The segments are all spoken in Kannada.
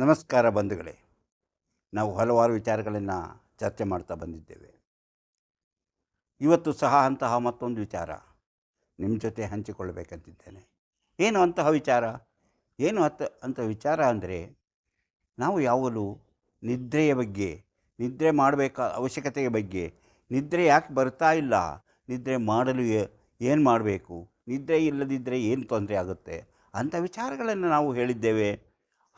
ನಮಸ್ಕಾರ ಬಂಧುಗಳೇ. ನಾವು ಹಲವಾರು ವಿಚಾರಗಳನ್ನು ಚರ್ಚೆ ಮಾಡ್ತಾ ಬಂದಿದ್ದೇವೆ. ಇವತ್ತು ಸಹ ಅಂತಹ ಮತ್ತೊಂದು ವಿಚಾರ ನಿಮ್ಮ ಜೊತೆ ಹಂಚಿಕೊಳ್ಳಬೇಕಂತಿದ್ದೇನೆ. ಏನು ಅಂತಹ ವಿಚಾರ? ಏನು ಅತ್ತ ಅಂತ ವಿಚಾರ ಅಂದರೆ ನಾವು ಯಾವಾಗಲೂ ನಿದ್ರೆಯ ಬಗ್ಗೆ, ನಿದ್ರೆ ಮಾಡಬೇಕಾ ಅವಶ್ಯಕತೆಯ ಬಗ್ಗೆ, ನಿದ್ರೆ ಯಾಕೆ ಬರ್ತಾ ಇಲ್ಲ, ನಿದ್ರೆ ಮಾಡಲು ಏನು ಮಾಡಬೇಕು, ನಿದ್ರೆ ಇಲ್ಲದಿದ್ದರೆ ಏನು ತೊಂದರೆ ಆಗುತ್ತೆ ಅಂಥ ವಿಚಾರಗಳನ್ನು ನಾವು ಹೇಳಿದ್ದೇವೆ.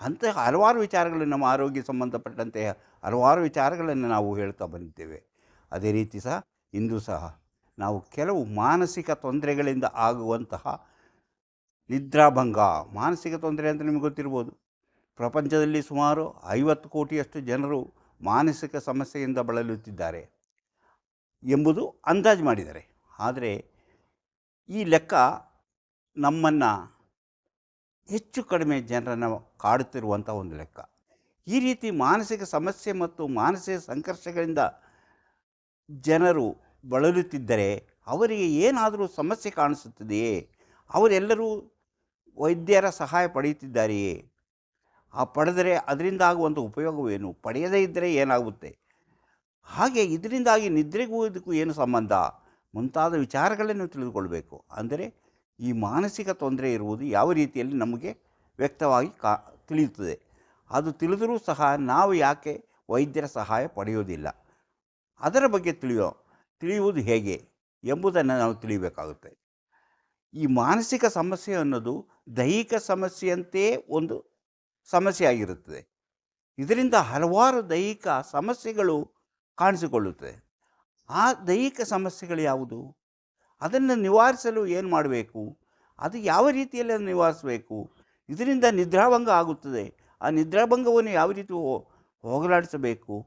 ಅಂಥ ಹಲವಾರು ವಿಚಾರಗಳು ನಮ್ಮ ಆರೋಗ್ಯ ಸಂಬಂಧಪಟ್ಟಂತೆ ಹಲವಾರು ವಿಚಾರಗಳನ್ನು ನಾವು ಹೇಳ್ತಾ ಬಂದಿದ್ದೇವೆ. ಅದೇ ರೀತಿ ಸಹ ಇಂದು ಸಹ ನಾವು ಕೆಲವು ಮಾನಸಿಕ ತೊಂದರೆಗಳಿಂದ ಆಗುವಂತಹ ನಿದ್ರಾಭಂಗ. ಮಾನಸಿಕ ತೊಂದರೆ ಅಂತ ನಿಮಗೆ ಗೊತ್ತಿರ್ಬೋದು. ಪ್ರಪಂಚದಲ್ಲಿ ಸುಮಾರು ಐವತ್ತು ಕೋಟಿಯಷ್ಟು ಜನರು ಮಾನಸಿಕ ಸಮಸ್ಯೆಯಿಂದ ಬಳಲುತ್ತಿದ್ದಾರೆ ಎಂಬುದು ಅಂದಾಜು ಮಾಡಿದ್ದಾರೆ. ಆದರೆ ಈ ಲೆಕ್ಕ ನಮ್ಮನ್ನು ಹೆಚ್ಚು ಕಡಿಮೆ ಜನರನ್ನು ಕಾಡುತ್ತಿರುವಂಥ ಒಂದು ಲೆಕ್ಕ. ಈ ರೀತಿ ಮಾನಸಿಕ ಸಮಸ್ಯೆ ಮತ್ತು ಮಾನಸಿಕ ಸಂಘರ್ಷಗಳಿಂದ ಜನರು ಬಳಲುತ್ತಿದ್ದರೆ ಅವರಿಗೆ ಏನಾದರೂ ಸಮಸ್ಯೆ ಕಾಣಿಸುತ್ತದೆಯೇ? ಅವರೆಲ್ಲರೂ ವೈದ್ಯರ ಸಹಾಯ ಪಡೆಯುತ್ತಿದ್ದಾರೆಯೇ? ಆ ಪಡೆದರೆ ಅದರಿಂದ ಆಗುವಂಥ ಉಪಯೋಗವೇನು? ಪಡೆಯದೇ ಇದ್ದರೆ ಏನಾಗುತ್ತೆ? ಹಾಗೆ ಇದರಿಂದಾಗಿ ನಿದ್ರೆಗೂ ಇದಕ್ಕೂ ಏನು ಸಂಬಂಧ? ಮುಂತಾದ ವಿಚಾರಗಳನ್ನು ತಿಳಿದುಕೊಳ್ಬೇಕು. ಅಂದರೆ ಈ ಮಾನಸಿಕ ತೊಂದರೆ ಇರುವುದು ಯಾವ ರೀತಿಯಲ್ಲಿ ನಮಗೆ ವ್ಯಕ್ತವಾಗಿ ಕಾ ತಿಳಿಯುತ್ತದೆ. ಅದು ತಿಳಿದರೂ ಸಹ ನಾವು ಯಾಕೆ ವೈದ್ಯರ ಸಹಾಯ ಪಡೆಯುವುದಿಲ್ಲ? ಅದರ ಬಗ್ಗೆ ತಿಳಿಯೋ, ತಿಳಿಯುವುದು ಹೇಗೆ ಎಂಬುದನ್ನು ನಾವು ತಿಳಿಯಬೇಕಾಗುತ್ತೆ ಈ ಮಾನಸಿಕ ಸಮಸ್ಯೆ ಅನ್ನೋದು ದೈಹಿಕ ಸಮಸ್ಯೆಯಂತೆಯೇ ಒಂದು ಸಮಸ್ಯೆ ಆಗಿರುತ್ತದೆ ಇದರಿಂದ ಹಲವಾರು ದೈಹಿಕ ಸಮಸ್ಯೆಗಳು ಕಾಣಿಸಿಕೊಳ್ಳುತ್ತದೆ. ಆ ದೈಹಿಕ ಸಮಸ್ಯೆಗಳು ಯಾವುದು? ಅದನ್ನು ನಿವಾರಿಸಲು ಏನು ಮಾಡಬೇಕು? ಅದು ಯಾವ ರೀತಿಯಲ್ಲಿ ನಿವಾರಿಸಬೇಕು? ಇದರಿಂದ ನಿದ್ರಾಭಂಗ ಆಗುತ್ತದೆ. ಆ ನಿದ್ರಾಭಂಗವನ್ನು ಯಾವ ರೀತಿ ಹೋಗಲಾಡಿಸಬೇಕು?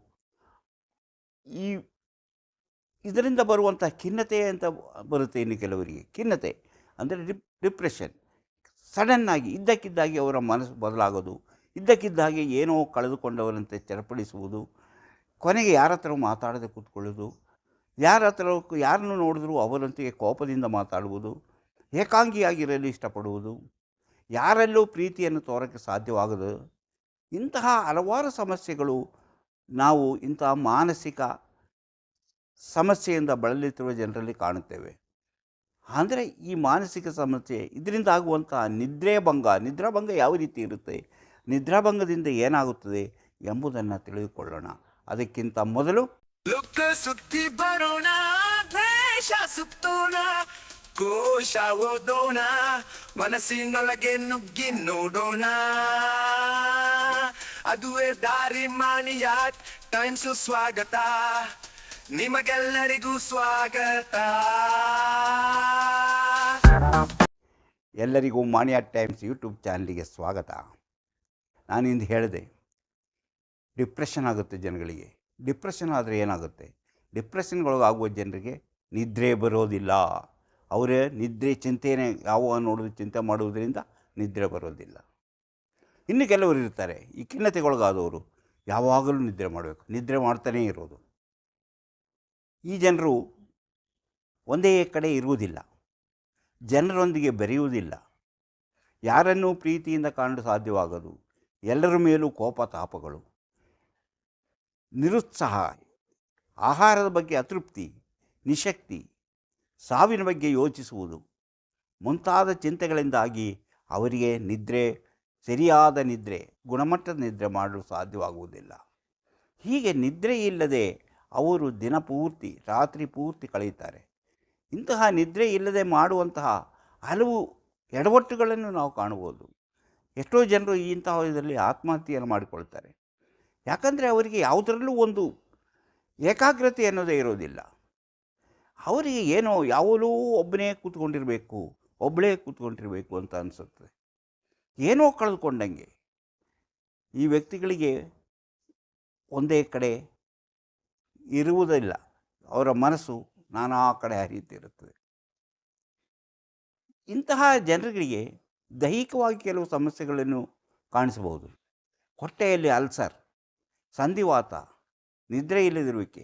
ಈ ಇದರಿಂದ ಬರುವಂಥ ಖಿನ್ನತೆ ಅಂತ ಬರುತ್ತೆ ಇನ್ನು ಕೆಲವರಿಗೆ. ಖಿನ್ನತೆ ಅಂದರೆ ಡಿಪ್, ಡಿಪ್ರೆಷನ್. ಸಡನ್ನಾಗಿ, ಇದ್ದಕ್ಕಿದ್ದಾಗಿ ಅವರ ಮನಸ್ಸು ಬದಲಾಗೋದು. ಇದ್ದಕ್ಕಿದ್ದಾಗೆ ಏನೋ ಕಳೆದುಕೊಂಡವರಂತೆ ಚಡಪಡಿಸುವುದು. ಕೊನೆಗೆ ಯಾರ ಹತ್ರ ಮಾತಾಡದೆ ಕೂತ್ಕೊಳ್ಳೋದು ಯಾರ ಹತ್ರ ಯಾರನ್ನು ನೋಡಿದ್ರೂ ಅವರೊಂದಿಗೆ ಕೋಪದಿಂದ ಮಾತಾಡುವುದು, ಏಕಾಂಗಿಯಾಗಿರಲು ಇಷ್ಟಪಡುವುದು, ಯಾರಲ್ಲೂ ಪ್ರೀತಿಯನ್ನು ತೋರಕ್ಕೆ ಸಾಧ್ಯವಾಗದು. ಇಂತಹ ಹಲವಾರು ಸಮಸ್ಯೆಗಳು ನಾವು ಇಂತಹ ಮಾನಸಿಕ ಸಮಸ್ಯೆಯಿಂದ ಬಳಲುತ್ತಿರುವ ಜನರಲ್ಲಿ ಕಾಣುತ್ತೇವೆ. ಅಂದರೆ ಈ ಮಾನಸಿಕ ಸಮಸ್ಯೆ ಇದರಿಂದ ಆಗುವಂತಹ ನಿದ್ರೆ ಭಂಗ ನಿದ್ರಾಭಂಗ ಯಾವ ರೀತಿ ಇರುತ್ತೆ ನಿದ್ರಾಭಂಗದಿಂದ ಏನಾಗುತ್ತದೆ ಎಂಬುದನ್ನು ತಿಳಿದುಕೊಳ್ಳೋಣ. ಅದಕ್ಕಿಂತ ಮೊದಲು ಲುಕ್ಕ ಸುತ್ತಿ ಬರೋಣ ದ್ವೇಷ ಸುತ್ತೋಣ, ಕೋಶ ಓದೋಣ, ಮನಸ್ಸಿನೊಳಗೆ ನುಗ್ಗಿ ನೋಡೋಣ. ಅದುವೇ ದಾರಿ ಮಾಣಿಯಾಟ್ ಟೈಮ್ಸು ಸ್ವಾಗತ. ನಿಮಗೆಲ್ಲರಿಗೂ ಸ್ವಾಗತ. ಎಲ್ಲರಿಗೂ ಮಾಣಿಯಾ ಟೈಮ್ಸ್ ಯೂಟ್ಯೂಬ್ ಚಾನಲಿಗೆ ಸ್ವಾಗತ. ನಾನಿಂದು ಹೇಳಿದೆ, ಡಿಪ್ರೆಷನ್ ಆಗುತ್ತೆ ಜನಗಳಿಗೆ. ಡಿಪ್ರೆಷನ್ ಆದರೆ ಏನಾಗುತ್ತೆ? ಡಿಪ್ರೆಷನ್ಗೊಳಗಾಗುವ ಜನರಿಗೆ ನಿದ್ರೆ ಬರೋದಿಲ್ಲ. ಅವರೇ ನಿದ್ರೆ ಚಿಂತೆಯೇ ಯಾವ ನೋಡೋದು ಚಿಂತೆ ಮಾಡುವುದರಿಂದ ನಿದ್ರೆ ಬರೋದಿಲ್ಲ. ಇನ್ನು ಕೆಲವರು ಇರ್ತಾರೆ, ಈ ಖಿನ್ನತೆಗೊಳಗಾದವರು ಯಾವಾಗಲೂ ನಿದ್ರೆ ಮಾಡಬೇಕು, ನಿದ್ರೆ ಮಾಡ್ತಾನೇ ಇರೋದು. ಈ ಜನರು ಒಂದೇ ಕಡೆ ಇರುವುದಿಲ್ಲ, ಜನರೊಂದಿಗೆ ಬೆರೆಯುವುದಿಲ್ಲ. ಯಾರನ್ನೂ ಪ್ರೀತಿಯಿಂದ ಕಾಣಲು ಸಾಧ್ಯವಾಗದು? ಎಲ್ಲರ ಮೇಲೂ ಕೋಪ ತಾಪಗಳು. ನಿರುತ್ಸಾಹ, ಆಹಾರದ ಬಗ್ಗೆ ಅತೃಪ್ತಿ, ನಿಶಕ್ತಿ, ಸಾವಿನ ಬಗ್ಗೆ ಯೋಚಿಸುವುದು ಮುಂತಾದ ಚಿಂತೆಗಳಿಂದಾಗಿ ಅವರಿಗೆ ನಿದ್ರೆ, ಸರಿಯಾದ ನಿದ್ರೆ, ಗುಣಮಟ್ಟದ ನಿದ್ರೆ ಮಾಡಲು ಸಾಧ್ಯವಾಗುವುದಿಲ್ಲ. ಹೀಗೆ ನಿದ್ರೆ ಇಲ್ಲದೆ ಅವರು ದಿನ ಪೂರ್ತಿ, ರಾತ್ರಿ ಪೂರ್ತಿ ಕಳೆಯುತ್ತಾರೆ. ಇಂತಹ ನಿದ್ರೆ ಇಲ್ಲದೆ ಮಾಡುವಂತಹ ಹಲವು ಎಡವಟ್ಟುಗಳನ್ನು ನಾವು ಕಾಣಬಹುದು. ಎಷ್ಟೋ ಜನರು ಇಂತಹ ಇದರಲ್ಲಿ ಆತ್ಮಹತ್ಯೆಯನ್ನು ಮಾಡಿಕೊಳ್ತಾರೆ. ಯಾಕಂದರೆ ಅವರಿಗೆ ಯಾವುದರಲ್ಲೂ ಒಂದು ಏಕಾಗ್ರತೆ ಅನ್ನೋದೇ ಇರೋದಿಲ್ಲ. ಅವರಿಗೆ ಏನೋ ಯಾವಲೂ ಒಬ್ಬನೇ ಕೂತ್ಕೊಂಡಿರಬೇಕು ಒಬ್ಬಳೇ ಕೂತ್ಕೊಂಡಿರಬೇಕು ಅಂತ ಅನಿಸುತ್ತೆ. ಏನೋ ಕಳೆದುಕೊಂಡಂಗೆ ಈ ವ್ಯಕ್ತಿಗಳಿಗೆ ಒಂದೇ ಕಡೆ ಇರುವುದಿಲ್ಲ. ಅವರ ಮನಸ್ಸು ನಾನಾ ಕಡೆ ಹರಿಯುತ್ತಿರುತ್ತದೆ. ಇಂತಹ ಜನರಿಗೆ ದೈಹಿಕವಾಗಿ ಕೆಲವು ಸಮಸ್ಯೆಗಳನ್ನು ಕಾಣಿಸಬಹುದು. ಹೊಟ್ಟೆಯಲ್ಲಿ ಅಲ್ಸರ್. ಸಂಧಿವಾತ, ನಿದ್ರೆ ಇಲ್ಲದಿರುವಿಕೆ,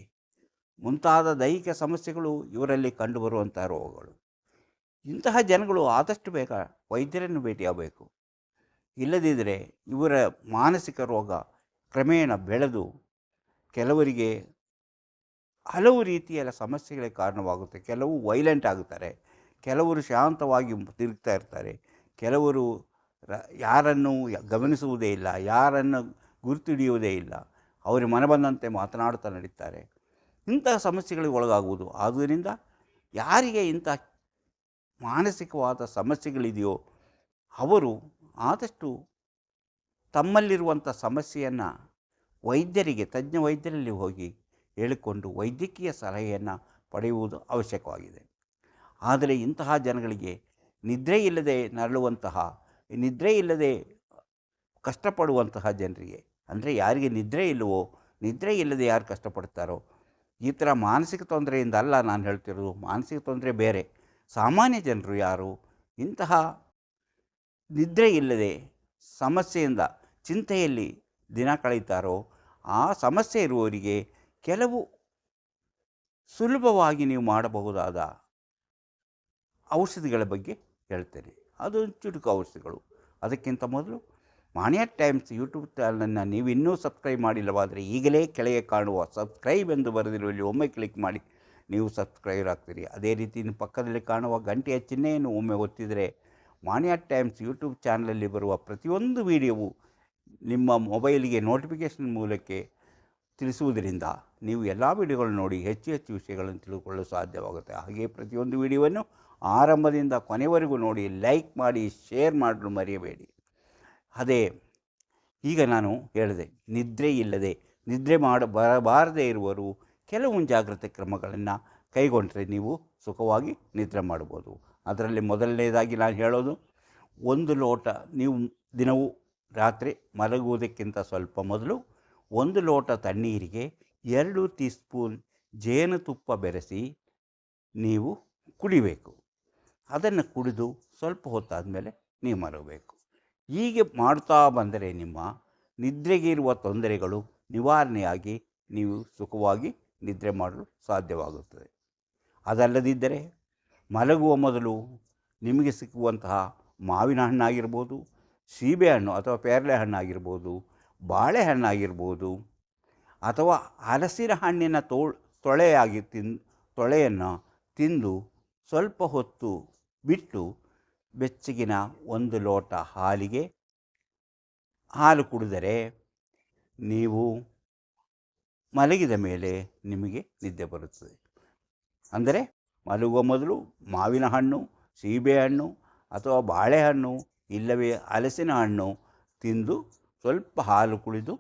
ಮುಂತಾದ ದೈಹಿಕ ಸಮಸ್ಯೆಗಳು ಇವರಲ್ಲಿ ಕಂಡುಬರುವಂಥ ರೋಗಗಳು. ಇಂತಹ ಜನಗಳು ಆದಷ್ಟು ಬೇಗ ವೈದ್ಯರನ್ನು ಭೇಟಿಯಾಗಬೇಕು. ಇಲ್ಲದಿದ್ದರೆ ಇವರ ಮಾನಸಿಕ ರೋಗ ಕ್ರಮೇಣ ಬೆಳೆದು ಕೆಲವರಿಗೆ ಹಲವು ರೀತಿಯ ಸಮಸ್ಯೆಗಳಿಗೆ ಕಾರಣವಾಗುತ್ತೆ. ಕೆಲವು ವೈಲೆಂಟ್ ಆಗುತ್ತಾರೆ, ಕೆಲವರು ಶಾಂತವಾಗಿ ತಿರುಗ್ತಾ ಇರ್ತಾರೆ, ಕೆಲವರು ಯಾರನ್ನು ಗಮನಿಸುವುದೇ ಇಲ್ಲ, ಯಾರನ್ನು ಗುರುತಿಡಿಯುವುದೇ ಇಲ್ಲ. ಅವರಿಗೆ ಮನ ಬಂದಂತೆ ಮಾತನಾಡುತ್ತಾ ನಡೀತಾರೆ. ಇಂತಹ ಸಮಸ್ಯೆಗಳಿಗೆ ಒಳಗಾಗುವುದು. ಆದ್ದರಿಂದ ಯಾರಿಗೆ ಇಂಥ ಮಾನಸಿಕವಾದ ಸಮಸ್ಯೆಗಳಿದೆಯೋ ಅವರು ಆದಷ್ಟು ತಮ್ಮಲ್ಲಿರುವಂಥ ಸಮಸ್ಯೆಯನ್ನು ವೈದ್ಯರಿಗೆ, ತಜ್ಞ ವೈದ್ಯರಲ್ಲಿ ಹೋಗಿ ಹೇಳಿಕೊಂಡು ವೈದ್ಯಕೀಯ ಸಲಹೆಯನ್ನು ಪಡೆಯುವುದು ಅವಶ್ಯಕವಾಗಿದೆ. ಆದರೆ ಇಂತಹ ಜನಗಳಿಗೆ ನಿದ್ರೆ ಇಲ್ಲದೆ ನರಳುವಂತಹ, ನಿದ್ರೆ ಇಲ್ಲದೆ ಕಷ್ಟಪಡುವಂತಹ ಜನರಿಗೆ ಅಂದರೆ ಯಾರಿಗೆ ನಿದ್ರೆ ಇಲ್ಲವೋ, ನಿದ್ರೆ ಇಲ್ಲದೆ ಯಾರು ಕಷ್ಟಪಡ್ತಾರೋ? ಈ ಥರ ಮಾನಸಿಕ ತೊಂದರೆಯಿಂದ ಅಲ್ಲ ನಾನು ಹೇಳ್ತಿರೋದು. ಮಾನಸಿಕ ತೊಂದರೆ ಬೇರೆ. ಸಾಮಾನ್ಯ ಜನರು ಯಾರು? ಇಂತಹ ನಿದ್ರೆ ಇಲ್ಲದೆ, ಸಮಸ್ಯೆಯಿಂದ, ಚಿಂತೆಯಲ್ಲಿ ದಿನ ಕಳೀತಾರೋ, ಆ ಸಮಸ್ಯೆ ಇರುವವರಿಗೆ ಕೆಲವು ಸುಲಭವಾಗಿ ನೀವು ಮಾಡಬಹುದಾದ ಔಷಧಿಗಳ ಬಗ್ಗೆ ಹೇಳ್ತೇನೆ. ಅದು ಚುಟುಕು ಔಷಧಿಗಳು. ಅದಕ್ಕಿಂತ ಮೊದಲು ಮಾನ್ಯ ಟೈಮ್ಸ್ ಯೂಟ್ಯೂಬ್ ಚಾನಲನ್ನು ನೀವು ಇನ್ನೂ ಸಬ್ಸ್ಕ್ರೈಬ್ ಮಾಡಿಲ್ಲವಾದರೆ ಈಗಲೇ ಕೆಳಗೆ ಕಾಣುವ ಸಬ್ಸ್ಕ್ರೈಬ್ ಎಂದು ಬರೆದಿರುವಲ್ಲಿ ಒಮ್ಮೆ ಕ್ಲಿಕ್ ಮಾಡಿ. ನೀವು ಸಬ್ಸ್ಕ್ರೈಬರ್ ಆಗ್ತೀರಿ. ಅದೇ ರೀತಿ ಪಕ್ಕದಲ್ಲಿ ಕಾಣುವ ಗಂಟೆಯ ಚಿಹ್ನೆಯನ್ನು ಒಮ್ಮೆ ಒತ್ತಿದರೆ ಮಾನ್ಯ ಟೈಮ್ಸ್ ಯೂಟ್ಯೂಬ್ ಚಾನಲಲ್ಲಿ ಬರುವ ಪ್ರತಿಯೊಂದು ವಿಡಿಯೋವು ನಿಮ್ಮ ಮೊಬೈಲಿಗೆ ನೋಟಿಫಿಕೇಷನ್ ಮೂಲಕ್ಕೆ ತಿಳಿಸುವುದರಿಂದ ನೀವು ಎಲ್ಲ ವಿಡಿಯೋಗಳನ್ನು ನೋಡಿ ಹೆಚ್ಚು ಹೆಚ್ಚು ವಿಷಯಗಳನ್ನು ತಿಳಿದುಕೊಳ್ಳಲು ಸಾಧ್ಯವಾಗುತ್ತೆ. ಹಾಗೆ ಪ್ರತಿಯೊಂದು ವಿಡಿಯೋವನ್ನು ಆರಂಭದಿಂದ ಕೊನೆವರೆಗೂ ನೋಡಿ ಲೈಕ್ ಮಾಡಿ, ಶೇರ್ ಮಾಡಲು ಮರೆಯಬೇಡಿ. ಅದೇ, ಈಗ ನಾನು ಹೇಳಿದೆ, ನಿದ್ರೆ ಇಲ್ಲದೆ, ನಿದ್ರೆ ಮಾಡ, ಬರಬಾರದೇ ಇರುವರು ಕೆಲವು ಜಾಗ್ರತೆ ಕ್ರಮಗಳನ್ನು ಕೈಗೊಂಡರೆ ನೀವು ಸುಖವಾಗಿ ನಿದ್ರೆ ಮಾಡ್ಬೋದು. ಅದರಲ್ಲಿ ಮೊದಲನೇದಾಗಿ ನಾನು ಹೇಳೋದು, ಒಂದು ಲೋಟ ನೀವು ದಿನವೂ ರಾತ್ರಿ ಮಲಗುವುದಕ್ಕಿಂತ ಸ್ವಲ್ಪ ಮೊದಲು ಒಂದು ಲೋಟ ತಣ್ಣೀರಿಗೆ ಎರಡು ಟೀ ಸ್ಪೂನ್ ಜೇನುತುಪ್ಪ ಬೆರೆಸಿ ನೀವು ಕುಡಿಬೇಕು. ಅದನ್ನು ಕುಡಿದು ಸ್ವಲ್ಪ ಹೊತ್ತಾದಮೇಲೆ ನೀವು ಮಲಗಬೇಕು. ಹೀಗೆ ಮಾಡ್ತಾ ಬಂದರೆ ನಿಮ್ಮ ನಿದ್ರೆಗಿರುವ ತೊಂದರೆಗಳು ನಿವಾರಣೆಯಾಗಿ ನೀವು ಸುಖವಾಗಿ ನಿದ್ರೆ ಮಾಡಲು ಸಾಧ್ಯವಾಗುತ್ತದೆ. ಅದಲ್ಲದಿದ್ದರೆ ಮಲಗುವ ಮೊದಲು ನಿಮಗೆ ಸಿಕ್ಕುವಂತಹ ಮಾವಿನ ಹಣ್ಣಾಗಿರ್ಬೋದು ಸೀಬೆಹಣ್ಣು ಅಥವಾ ಪೇರಳೆ ಹಣ್ಣಾಗಿರ್ಬೋದು ಬಾಳೆಹಣ್ಣಾಗಿರ್ಬೋದು ಅಥವಾ ಹಲಸಿನ ಹಣ್ಣಿನ ತೋ ತೊಳೆಯಾಗಿ ತಿನ್, ತೊಳೆಯನ್ನು ತಿಂದು ಸ್ವಲ್ಪ ಹೊತ್ತು ಬಿಟ್ಟು ಬೆಚ್ಚಗಿನ ಒಂದು ಲೋಟ ಹಾಲಿಗೆ ಹಾಲು ಕುಡಿದರೆ ನೀವು ಮಲಗಿದ ಮೇಲೆ ನಿಮಗೆ ನಿದ್ದೆ ಬರುತ್ತದೆ. ಅಂದರೆ ಮಲಗುವ ಮೊದಲು ಮಾವಿನ ಹಣ್ಣು ಸೀಬೆಹಣ್ಣು ಅಥವಾ ಬಾಳೆಹಣ್ಣು ಇಲ್ಲವೇ ಹಲಸಿನ ಹಣ್ಣು ತಿಂದು ಸ್ವಲ್ಪ ಹಾಲು ಕುಡಿದು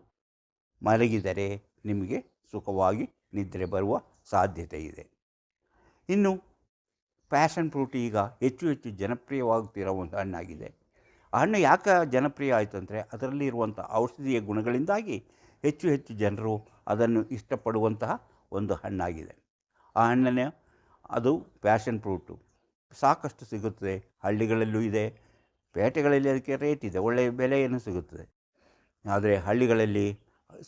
ಮಲಗಿದರೆ ನಿಮಗೆ ಸುಖವಾಗಿ ನಿದ್ರೆ ಬರುವ ಸಾಧ್ಯತೆ ಇದೆ. ಇನ್ನು ಪ್ಯಾಷನ್ ಫ್ರೂಟ್ ಈಗ ಹೆಚ್ಚು ಹೆಚ್ಚು ಜನಪ್ರಿಯವಾಗುತ್ತಿರೋ ಒಂದು ಹಣ್ಣಾಗಿದೆ. ಆ ಹಣ್ಣು ಯಾಕೆ ಜನಪ್ರಿಯ ಆಯಿತು ಅಂದರೆ ಅದರಲ್ಲಿರುವಂಥ ಔಷಧೀಯ ಗುಣಗಳಿಂದಾಗಿ ಹೆಚ್ಚು ಹೆಚ್ಚು ಜನರು ಅದನ್ನು ಇಷ್ಟಪಡುವಂತಹ ಒಂದು ಹಣ್ಣಾಗಿದೆ. ಆ ಹಣ್ಣನ್ನೇ ಅದು ಪ್ಯಾಷನ್ ಫ್ರೂಟು. ಸಾಕಷ್ಟು ಸಿಗುತ್ತದೆ. ಹಳ್ಳಿಗಳಲ್ಲೂ ಇದೆ. ಪೇಟೆಗಳಲ್ಲಿ ಅದಕ್ಕೆ ರೇಟ್ ಇದೆ. ಒಳ್ಳೆಯ ಬೆಲೆಯನ್ನು ಸಿಗುತ್ತದೆ. ಆದರೆ ಹಳ್ಳಿಗಳಲ್ಲಿ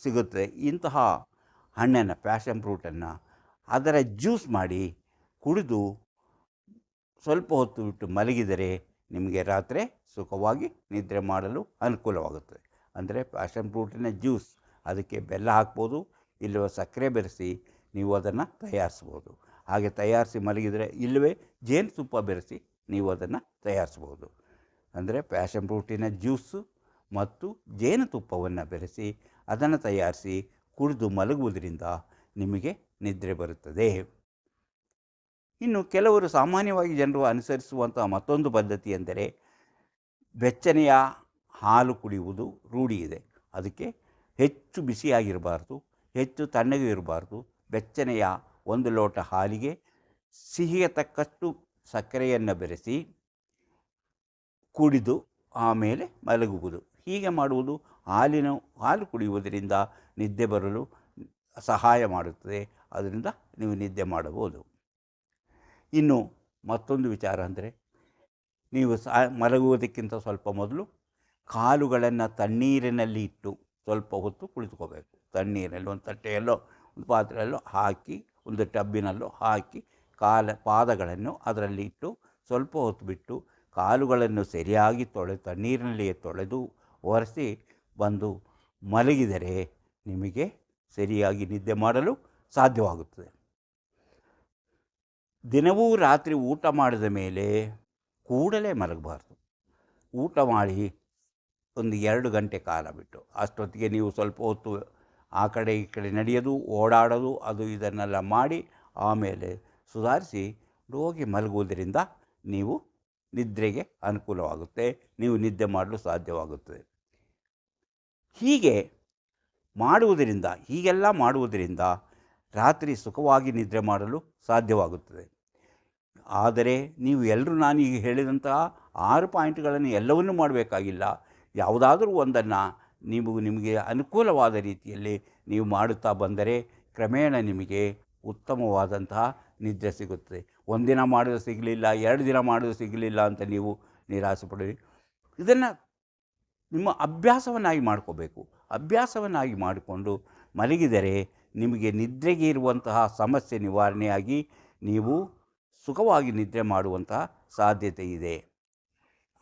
ಸಿಗುತ್ತದೆ ಇಂತಹ ಹಣ್ಣನ್ನು, ಪ್ಯಾಷನ್ ಫ್ರೂಟನ್ನು ಅದರ ಜ್ಯೂಸ್ ಮಾಡಿ ಕುಡಿದು ಸ್ವಲ್ಪ ಹೊತ್ತು ಬಿಟ್ಟು ಮಲಗಿದರೆ ನಿಮಗೆ ರಾತ್ರಿ ಸುಖವಾಗಿ ನಿದ್ರೆ ಮಾಡಲು ಅನುಕೂಲವಾಗುತ್ತದೆ. ಅಂದರೆ ಪ್ಯಾಷನ್ ಫ್ರೂಟಿನ ಜ್ಯೂಸ್ ಅದಕ್ಕೆ ಬೆಲ್ಲ ಹಾಕ್ಬೋದು, ಇಲ್ಲವೇ ಸಕ್ಕರೆ ಬೆರೆಸಿ ನೀವು ಅದನ್ನು ತಯಾರಿಸ್ಬೋದು. ಹಾಗೆ ತಯಾರಿಸಿ ಮಲಗಿದರೆ ಇಲ್ಲವೇ ಜೇನುತುಪ್ಪ ಬೆರೆಸಿ ನೀವು ಅದನ್ನು ತಯಾರಿಸ್ಬೋದು. ಅಂದರೆ ಪ್ಯಾಷನ್ ಫ್ರೂಟಿನ ಜ್ಯೂಸು ಮತ್ತು ಜೇನುತುಪ್ಪವನ್ನು ಬೆರೆಸಿ ಅದನ್ನು ತಯಾರಿಸಿ ಕುಡಿದು ಮಲಗುವುದರಿಂದ ನಿಮಗೆ ನಿದ್ರೆ ಬರುತ್ತದೆ. ಇನ್ನು ಕೆಲವರು ಸಾಮಾನ್ಯವಾಗಿ ಜನರು ಅನುಸರಿಸುವಂಥ ಮತ್ತೊಂದು ಪದ್ಧತಿ ಎಂದರೆ ಬೆಚ್ಚನೆಯ ಹಾಲು ಕುಡಿಯುವುದು ರೂಢಿ ಇದೆ. ಅದಕ್ಕೆ ಹೆಚ್ಚು ಬಿಸಿಯಾಗಿರಬಾರ್ದು, ಹೆಚ್ಚು ತಣ್ಣಗೆ ಇರಬಾರ್ದು. ಬೆಚ್ಚನೆಯ ಒಂದು ಲೋಟ ಹಾಲಿಗೆ ಸಿಹಿಗೆ ತಕ್ಕಷ್ಟು ಸಕ್ಕರೆಯನ್ನು ಬೆರೆಸಿ ಕುಡಿದು ಆಮೇಲೆ ಮಲಗುವುದು. ಹೀಗೆ ಮಾಡುವುದು ಹಾಲಿನ, ಹಾಲು ಕುಡಿಯುವುದರಿಂದ ನಿದ್ದೆ ಬರಲು ಸಹಾಯ ಮಾಡುತ್ತದೆ. ಅದರಿಂದ ನೀವು ನಿದ್ದೆ ಮಾಡಬಹುದು. ಇನ್ನು ಮತ್ತೊಂದು ವಿಚಾರ ಅಂದರೆ, ನೀವು ಸಾ ಮಲಗುವುದಕ್ಕಿಂತ ಸ್ವಲ್ಪ ಮೊದಲು ಕಾಲುಗಳನ್ನು ತಣ್ಣೀರಿನಲ್ಲಿ ಇಟ್ಟು ಸ್ವಲ್ಪ ಹೊತ್ತು ಕುಳಿತುಕೋಬೇಕು. ತಣ್ಣೀರಲ್ಲಿ ಒಂದು ತಟ್ಟೆಯಲ್ಲೋ, ಒಂದು ಪಾತ್ರೆಯಲ್ಲೋ ಹಾಕಿ, ಒಂದು ಟಬ್ಬಿನಲ್ಲೋ ಹಾಕಿ ಕಾಲ, ಪಾದಗಳನ್ನು ಅದರಲ್ಲಿ ಇಟ್ಟು ಸ್ವಲ್ಪ ಹೊತ್ತು ಬಿಟ್ಟು ಕಾಲುಗಳನ್ನು ಸರಿಯಾಗಿ ತೊಳೆ, ತಣ್ಣೀರಿನಲ್ಲಿಯೇ ತೊಳೆದು ಒರೆಸಿ ಬಂದು ಮಲಗಿದರೆ ನಿಮಗೆ ಸರಿಯಾಗಿ ನಿದ್ದೆ ಮಾಡಲು ಸಾಧ್ಯವಾಗುತ್ತದೆ. ದಿನವೂ ರಾತ್ರಿ ಊಟ ಮಾಡಿದ ಮೇಲೆ ಕೂಡಲೇ ಮಲಗಬಾರ್ದು. ಊಟ ಮಾಡಿ ಒಂದು ಎರಡು ಗಂಟೆ ಕಾಲ ಬಿಟ್ಟು, ಅಷ್ಟೊತ್ತಿಗೆ ನೀವು ಸ್ವಲ್ಪ ಹೊತ್ತು ಆ ಕಡೆ ಈ ಕಡೆ ನಡೆಯೋದು, ಓಡಾಡೋದು, ಅದು ಇದನ್ನೆಲ್ಲ ಮಾಡಿ ಆಮೇಲೆ ಸುಧಾರಿಸಿ ರೋಗಿ ಮಲಗುವುದರಿಂದ ನೀವು ನಿದ್ರೆಗೆ ಅನುಕೂಲವಾಗುತ್ತೆ, ನೀವು ನಿದ್ದೆ ಮಾಡಲು ಸಾಧ್ಯವಾಗುತ್ತದೆ ಹೀಗೆ ಮಾಡುವುದರಿಂದ, ಹೀಗೆಲ್ಲ ಮಾಡುವುದರಿಂದ ರಾತ್ರಿ ಸುಖವಾಗಿ ನಿದ್ರೆ ಮಾಡಲು ಸಾಧ್ಯವಾಗುತ್ತದೆ. ಆದರೆ ನೀವು ಎಲ್ಲರೂ ನಾನು ಈಗ ಹೇಳಿದಂತಹ ಆರು ಪಾಯಿಂಟ್ಗಳನ್ನು ಎಲ್ಲವನ್ನೂ ಮಾಡಬೇಕಾಗಿಲ್ಲ. ಯಾವುದಾದರೂ ಒಂದನ್ನು ನೀವು ನಿಮಗೆ ಅನುಕೂಲವಾದ ರೀತಿಯಲ್ಲಿ ನೀವು ಮಾಡುತ್ತಾ ಬಂದರೆ ಕ್ರಮೇಣ ನಿಮಗೆ ಉತ್ತಮವಾದಂತಹ ನಿದ್ರೆ ಸಿಗುತ್ತದೆ. ಒಂದಿನ ಮಾಡೋದು ಸಿಗಲಿಲ್ಲ, ಎರಡು ದಿನ ಮಾಡೋದು ಸಿಗಲಿಲ್ಲ ಅಂತ ನೀವು ನಿರಾಸೆ ಪಡಿ ಇದನ್ನು ನಿಮ್ಮ ಅಭ್ಯಾಸವನ್ನಾಗಿ ಮಾಡ್ಕೋಬೇಕು. ಅಭ್ಯಾಸವನ್ನಾಗಿ ಮಾಡಿಕೊಂಡು ಮಲಗಿದರೆ ನಿಮಗೆ ನಿದ್ರೆಗೆ ಇರುವಂತಹ ಸಮಸ್ಯೆ ನಿವಾರಣೆಯಾಗಿ ನೀವು ಸುಖವಾಗಿ ನಿದ್ರೆ ಮಾಡುವಂತಹ ಸಾಧ್ಯತೆ ಇದೆ.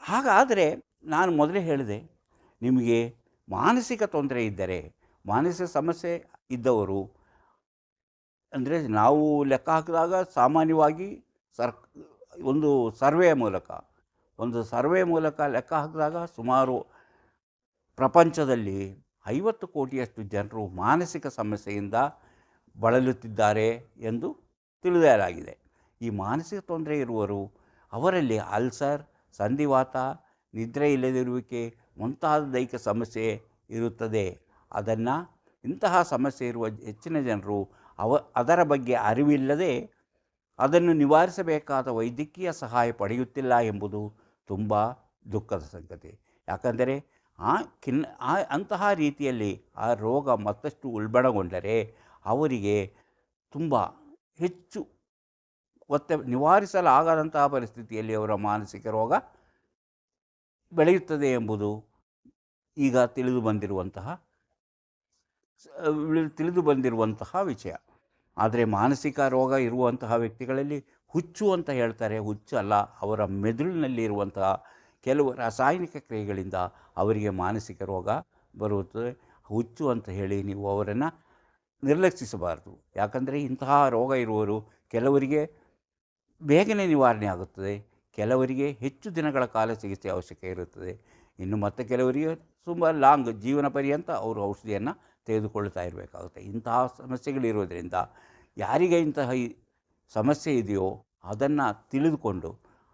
ಹಾಗಾದರೆ ನಾನು ಮೊದಲೇ ಹೇಳಿದೆ, ನಿಮಗೆ ಮಾನಸಿಕ ತೊಂದರೆ ಇದ್ದರೆ, ಮಾನಸಿಕ ಸಮಸ್ಯೆ ಇದ್ದವರು, ಅಂದರೆ ನಾವು ಲೆಕ್ಕ ಹಾಕಿದಾಗ ಸಾಮಾನ್ಯವಾಗಿ ಸರ್, ಒಂದು ಸರ್ವೆ ಮೂಲಕ, ಒಂದು ಸರ್ವೆ ಮೂಲಕ ಲೆಕ್ಕ ಹಾಕಿದಾಗ ಸುಮಾರು ಪ್ರಪಂಚದಲ್ಲಿ ಐವತ್ತು ಕೋಟಿಯಷ್ಟು ಜನರು ಮಾನಸಿಕ ಸಮಸ್ಯೆಯಿಂದ ಬಳಲುತ್ತಿದ್ದಾರೆ ಎಂದು ತಿಳಿದಲಾಗಿದೆ ಈ ಮಾನಸಿಕ ತೊಂದರೆ ಇರುವರು ಅವರಲ್ಲಿ ಅಲ್ಸರ್, ಸಂಧಿವಾತ, ನಿದ್ರೆ ಇಲ್ಲದಿರುವಿಕೆ ಮುಂತಾದ ದೈಹಿಕ ಸಮಸ್ಯೆ ಇರುತ್ತದೆ. ಅದನ್ನು ಇಂತಹ ಸಮಸ್ಯೆ ಇರುವ ಹೆಚ್ಚಿನ ಜನರು ಅವ ಅದರ ಬಗ್ಗೆ ಅರಿವಿಲ್ಲದೆ ಅದನ್ನು ನಿವಾರಿಸಬೇಕಾದ ವೈದ್ಯಕೀಯ ಸಹಾಯ ಪಡೆಯುತ್ತಿಲ್ಲ ಎಂಬುದು ತುಂಬ ದುಃಖದ ಸಂಗತಿ. ಯಾಕಂದರೆ ಆ ಕಿನ್ ಆ ಅಂತಹ ರೀತಿಯಲ್ಲಿ ಆ ರೋಗ ಮತ್ತಷ್ಟು ಉಲ್ಬಣಗೊಂಡರೆ ಅವರಿಗೆ ತುಂಬ ಹೆಚ್ಚು ಒತ್ತೆ ನಿವಾರಿಸಲಾಗದಂತಹ ಪರಿಸ್ಥಿತಿಯಲ್ಲಿ ಅವರ ಮಾನಸಿಕ ರೋಗ ಬೆಳೆಯುತ್ತದೆ ಎಂಬುದು ಈಗ ತಿಳಿದು ಬಂದಿರುವಂತಹ ತಿಳಿದು ಬಂದಿರುವಂತಹ ವಿಷಯ. ಆದರೆ ಮಾನಸಿಕ ರೋಗ ಇರುವಂತಹ ವ್ಯಕ್ತಿಗಳಲ್ಲಿ ಹುಚ್ಚು ಅಂತ ಹೇಳ್ತಾರೆ. ಹುಚ್ಚು ಅಲ್ಲ, ಅವರ ಮೆದುಳಿನಲ್ಲಿ ಇರುವಂತಹ ಕೆಲವು ರಾಸಾಯನಿಕ ಕ್ರಿಯೆಗಳಿಂದ ಅವರಿಗೆ ಮಾನಸಿಕ ರೋಗ ಬರುತ್ತದೆ ಹುಚ್ಚು ಅಂತ ಹೇಳಿ ನೀವು ಅವರನ್ನು ನಿರ್ಲಕ್ಷಿಸಬಾರದು. ಯಾಕಂದರೆ ಇಂತಹ ರೋಗ ಇರುವವರು ಕೆಲವರಿಗೆ ಬೇಗನೆ ನಿವಾರಣೆ ಆಗುತ್ತದೆ, ಕೆಲವರಿಗೆ ಹೆಚ್ಚು ದಿನಗಳ ಕಾಲ ಚಿಕಿತ್ಸೆ ಅವಶ್ಯಕ ಇರುತ್ತದೆ. ಇನ್ನು ಮತ್ತೆ ಕೆಲವರಿಗೆ ತುಂಬ ಲಾಂಗ್ ಜೀವನ ಪರ್ಯಂತ ಅವರು ಔಷಧಿಯನ್ನು ತೆಗೆದುಕೊಳ್ತಾ ಇರಬೇಕಾಗುತ್ತೆ. ಇಂತಹ ಸಮಸ್ಯೆಗಳಿರೋದ್ರಿಂದ ಯಾರಿಗೆ ಇಂತಹ ಸಮಸ್ಯೆ ಇದೆಯೋ ಅದನ್ನು ತಿಳಿದುಕೊಂಡು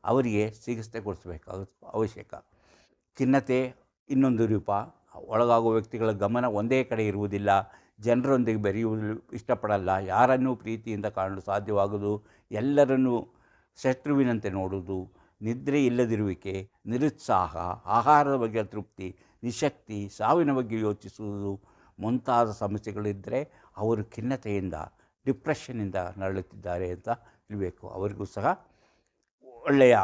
ಅವರಿಗೆ ಚಿಕಿತ್ಸೆ ಕೊಡಿಸಬೇಕಾದ ಅವಶ್ಯಕ. ಖಿನ್ನತೆ, ಇನ್ನೊಂದು ರೂಪ, ಒಳಗಾಗುವ ವ್ಯಕ್ತಿಗಳ ಗಮನ ಒಂದೇ ಕಡೆ ಇರುವುದಿಲ್ಲ. ಜನರೊಂದಿಗೆ ಬೆರೆಯುವುದು ಇಷ್ಟಪಡಲ್ಲ. ಯಾರನ್ನೂ ಪ್ರೀತಿಯಿಂದ ಕಾಣಲು ಸಾಧ್ಯವಾಗದು. ಎಲ್ಲರನ್ನೂ ಶತ್ರುವಿನಂತೆ ನೋಡುವುದು. ನಿದ್ರೆ ಇಲ್ಲದಿರುವಿಕೆ, ನಿರುತ್ಸಾಹ, ಆಹಾರದ ಬಗ್ಗೆ ತೃಪ್ತಿ ನಿಶಕ್ತಿ, ಸಾವಿನ ಬಗ್ಗೆ ಯೋಚಿಸುವುದು ಮುಂತಾದ ಸಮಸ್ಯೆಗಳಿದ್ದರೆ ಅವರು ಖಿನ್ನತೆಯಿಂದ, ಡಿಪ್ರೆಷನ್ನಿಂದ ನರಳುತ್ತಿದ್ದಾರೆ ಅಂತ ತಿಳಿಬೇಕು. ಅವರಿಗೂ ಸಹ ಒಳ್ಳೆಯ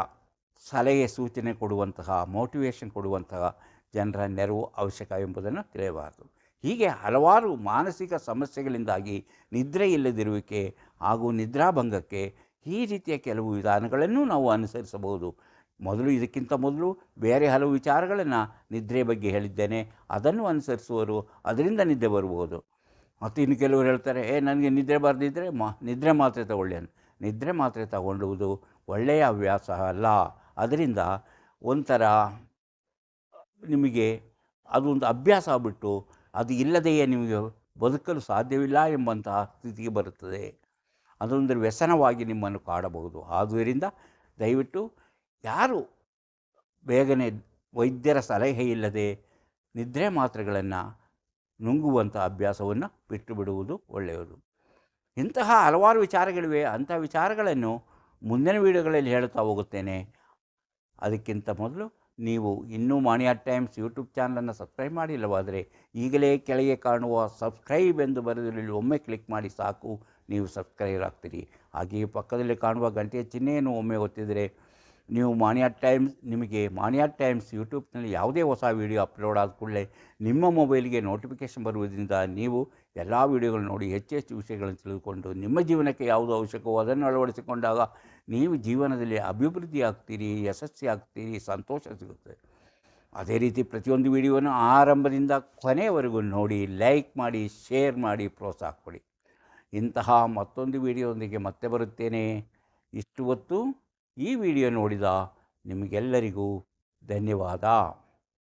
ಸಲಹೆ ಸೂಚನೆ ಕೊಡುವಂತಹ ಮೋಟಿವೇಶನ್ ಕೊಡುವಂತಹ ಜನರ ನೆರವು ಅವಶ್ಯಕ ಎಂಬುದನ್ನು ತಿಳಿಯಬಾರದು. ಹೀಗೆ ಹಲವಾರು ಮಾನಸಿಕ ಸಮಸ್ಯೆಗಳಿಂದಾಗಿ ನಿದ್ರೆ ಇಲ್ಲದಿರುವಿಕೆ ಹಾಗೂ ನಿದ್ರಾಭಂಗಕ್ಕೆ ಈ ರೀತಿಯ ಕೆಲವು ವಿಧಾನಗಳನ್ನು ನಾವು ಅನುಸರಿಸಬಹುದು. ಮೊದಲು ಇದಕ್ಕಿಂತ ಮೊದಲು ಬೇರೆ ಹಲವು ವಿಚಾರಗಳನ್ನು ನಿದ್ರೆ ಬಗ್ಗೆ ಹೇಳಿದ್ದೇನೆ. ಅದನ್ನು ಅನುಸರಿಸುವರು, ಅದರಿಂದ ನಿದ್ದೆ ಬರಬಹುದು. ಮತ್ತು ಇನ್ನು ಕೆಲವರು ಹೇಳ್ತಾರೆ, ಏ, ನನಗೆ ನಿದ್ರೆ ಬರದಿದ್ದರೆ ಮಾ, ನಿದ್ರೆ ಮಾತ್ರೆ ತಗೊಳ್ಳಿ ನಿದ್ರೆ ಮಾತ್ರೆ ತಗೊಳ್ಳುವುದು ಒಳ್ಳೆಯ ಹವ್ಯಾಸ ಅಲ್ಲ. ಅದರಿಂದ ಒಂಥರ ನಿಮಗೆ ಅದೊಂದು ಅಭ್ಯಾಸ ಬಿಟ್ಟು ಅದು ಇಲ್ಲದೆಯೇ ನಿಮಗೆ ಬದುಕಲು ಸಾಧ್ಯವಿಲ್ಲ ಎಂಬಂತಹ ಸ್ಥಿತಿಗೆ ಬರುತ್ತದೆ. ಅದೊಂದು ವ್ಯಸನವಾಗಿ ನಿಮ್ಮನ್ನು ಕಾಡಬಹುದು. ಆದುದರಿಂದ ದಯವಿಟ್ಟು ಯಾರು ಬೇಗನೆ ವೈದ್ಯರ ಸಲಹೆ ಇಲ್ಲದೆ ನಿದ್ರೆ ಮಾತ್ರೆಗಳನ್ನು ನುಂಗುವಂಥ ಅಭ್ಯಾಸವನ್ನು ಬಿಟ್ಟು ಬಿಡುವುದು ಒಳ್ಳೆಯದು. ಇಂತಹ ಹಲವಾರು ವಿಚಾರಗಳಿವೆ. ಅಂಥ ವಿಚಾರಗಳನ್ನು ಮುಂದಿನ ವೀಡಿಯೋಗಳಲ್ಲಿ ಹೇಳುತ್ತಾ ಹೋಗುತ್ತೇನೆ. ಅದಕ್ಕಿಂತ ಮೊದಲು ನೀವು ಇನ್ನೂ ಮಾಣಿಯಾ ಟೈಮ್ಸ್ ಯೂಟ್ಯೂಬ್ ಚಾನಲನ್ನು ಸಬ್ಸ್ಕ್ರೈಬ್ ಮಾಡಿಲ್ಲವಾದರೆ ಈಗಲೇ ಕೆಳಗೆ ಕಾಣುವ ಸಬ್ಸ್ಕ್ರೈಬ್ ಎಂದು ಬರೆದಲ್ಲಿ ಒಮ್ಮೆ ಕ್ಲಿಕ್ ಮಾಡಿ ಸಾಕು, ನೀವು ಸಬ್ಸ್ಕ್ರೈಬ್ ಆಗ್ತೀರಿ. ಹಾಗೆಯೇ ಪಕ್ಕದಲ್ಲಿ ಕಾಣುವ ಗಂಟೆಯ ಚಿಹ್ನೆಯನ್ನು ಒಮ್ಮೆ ಗೊತ್ತಿದ್ದರೆ ನೀವು ಮಾಣಿಯಾ ಟೈಮ್ಸ್, ನಿಮಗೆ ಮಾಣಿಯಾ ಟೈಮ್ಸ್ ಯೂಟ್ಯೂಬ್ನಲ್ಲಿ ಯಾವುದೇ ಹೊಸ ವೀಡಿಯೋ ಅಪ್ಲೋಡ್ ಆದ ಕೂಡಲೇ ನಿಮ್ಮ ಮೊಬೈಲ್ಗೆ ನೋಟಿಫಿಕೇಷನ್ ಬರುವುದರಿಂದ ನೀವು ಎಲ್ಲ ವೀಡಿಯೋಗಳು ನೋಡಿ ಹೆಚ್ಚು ಹೆಚ್ಚು ವಿಷಯಗಳನ್ನು ತಿಳಿದುಕೊಂಡು ನಿಮ್ಮ ಜೀವನಕ್ಕೆ ಯಾವುದು ಅವಶ್ಯಕವೋ ಅದನ್ನು ಅಳವಡಿಸಿಕೊಂಡಾಗ ನೀವು ಜೀವನದಲ್ಲಿ ಅಭಿವೃದ್ಧಿ ಆಗ್ತೀರಿ, ಯಶಸ್ವಿ ಆಗ್ತೀರಿ, ಸಂತೋಷ ಸಿಗುತ್ತೆ. ಅದೇ ರೀತಿ ಪ್ರತಿಯೊಂದು ವಿಡಿಯೋನು ಆರಂಭದಿಂದ ಕೊನೆಯವರೆಗೂ ನೋಡಿ, ಲೈಕ್ ಮಾಡಿ, ಶೇರ್ ಮಾಡಿ, ಪ್ರೋತ್ಸಾಹ ಕೊಡಿ. ಇಂತಹ ಮತ್ತೊಂದು ವಿಡಿಯೋದೊಂದಿಗೆ ಮತ್ತೆ ಬರುತ್ತೇನೆ. ಇಷ್ಟು ಹೊತ್ತು ಈ ವಿಡಿಯೋ ನೋಡಿದ ನಿಮಗೆಲ್ಲರಿಗೂ ಧನ್ಯವಾದ.